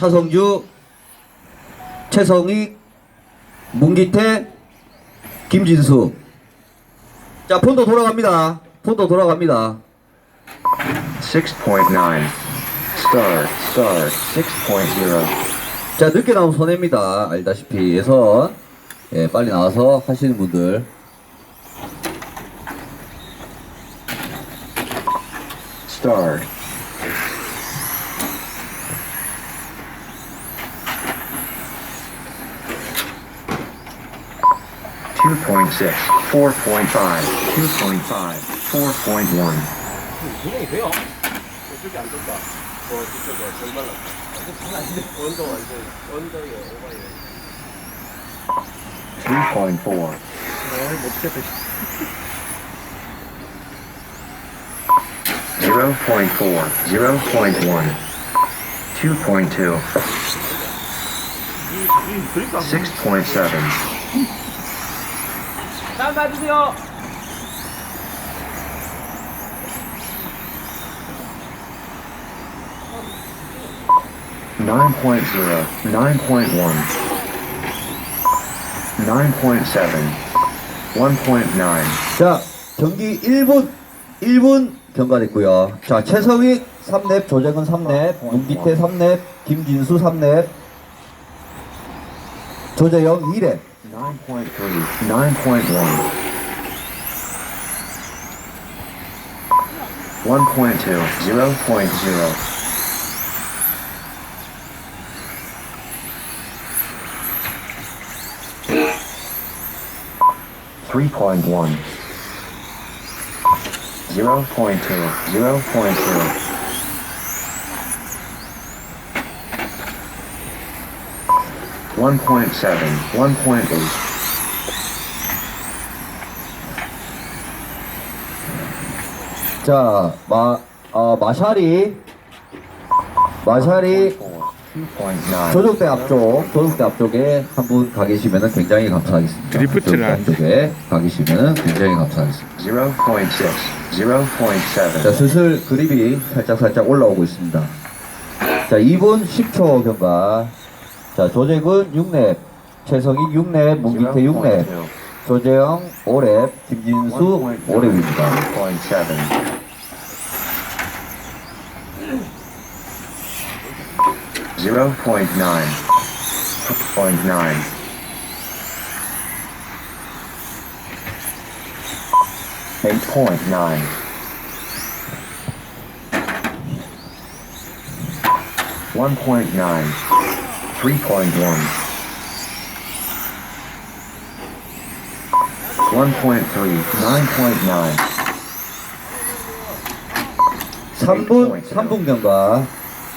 차성주, 최성익, 문기태, 김진수. 자, 폰도 돌아갑니다. 폰도 돌아갑니다. 6.9 star star 6.0 자, 늦게 나온 손해입니다. 알다시피 예선 예, 빨리 나와서 하시는 분들 6.0 2.6, 4.5, 2.5, 4.1. 0.4 0.1 2.2 6.7 땀 봐주세요. nine point zero, nine point one, nine point seven, one point nine, 자, 경기 1분, 1분 경과됐고요. 자, 최성익 3렙, 조재근 3렙, 문기태 3렙, 김진수 3렙, 조재영 2렙. 9.3, 9.1, 1.2, 0.0. one point seven, one point eight, 자, 마, 어, 마샬이, 마샬이 조족대 앞쪽, 조족대 앞쪽에 한 분 가 계시면 굉장히 감사하겠습니다. 드리프트를 조족대. 앞쪽에 가 계시면 굉장히 감사하겠습니다. zero point six, zero point 자, seven, 슬슬 그립이 살짝 살짝 올라오고 있습니다. 자, 2분 10초 경과. 자, 조재근 6렙, 최성익 6렙, 문기태 6렙, 조재영 5렙, 김진수 5렙입니다. point seven, zero point nine, point nine, eight point nine, one point nine, three point one, one point three, nine point nine. 3분, 3분 경과.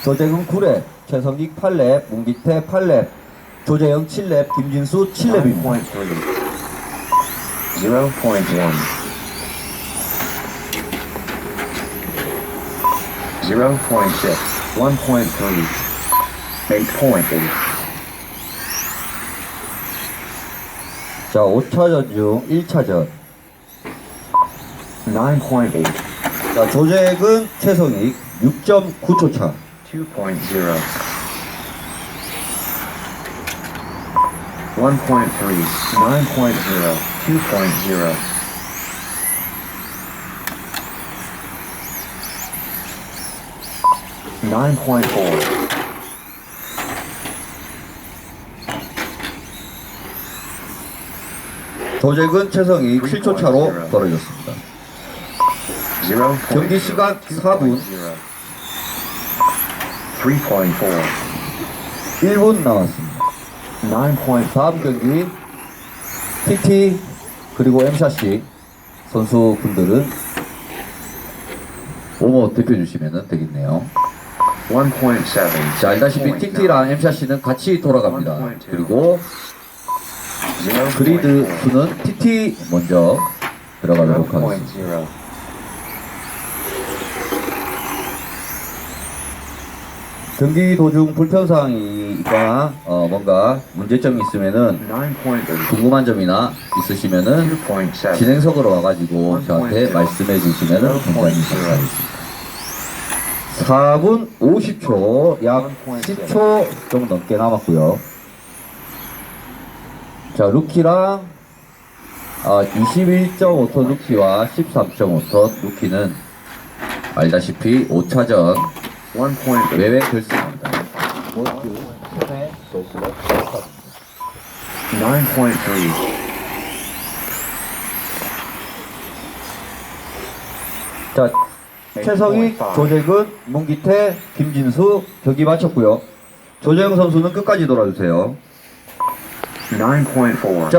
조재근 9렙, 최성익 8렙, 문기태 8렙, 조재영 7렙, 김진수 7렙입니다. 9.3, 0.1, 0.6, 1.3, 8.8, 자, 5차전 중 1차전. 9.8, 자, 조재근, 최성익 6.9초 차. 2.0, 1.3, 9.0, 2.0, Nine point four, 조재근, 최성익 7초 차로 벌어졌습니다. zero 경기 시간 4분, Three point four, 1분 남았습니다. nine point 다음 경기 TT 그리고 M샷식 선수분들은 웜업 대표 주시면 되겠네요. one point seven. 자, 알다시피 TT랑 M샷씨는 같이 돌아갑니다. 그리고 그리드 수는 TT 먼저 들어가도록 하겠습니다. 경기 도중 불편사항이 있거나 어, 뭔가 문제점이 있으면은. 궁금한 점이나 있으시면은. 진행석으로 와가지고 저한테 말씀해 주시면 굉장히 감사하겠습니다. 4분 50초, 약 10초 좀 넘게 남았고요. 자, 루키랑 아, 21.5톤 루키와 13.5톤 루키는 알다시피 5차전 1.8. 외외 결승입니다. 모두 손에 조수가 9.3. 자, 최성희, 8.5. 조재근, 문기태, 김진수 경기 마쳤고요. 조재영 선수는 끝까지 돌아주세요. 9.4. 자,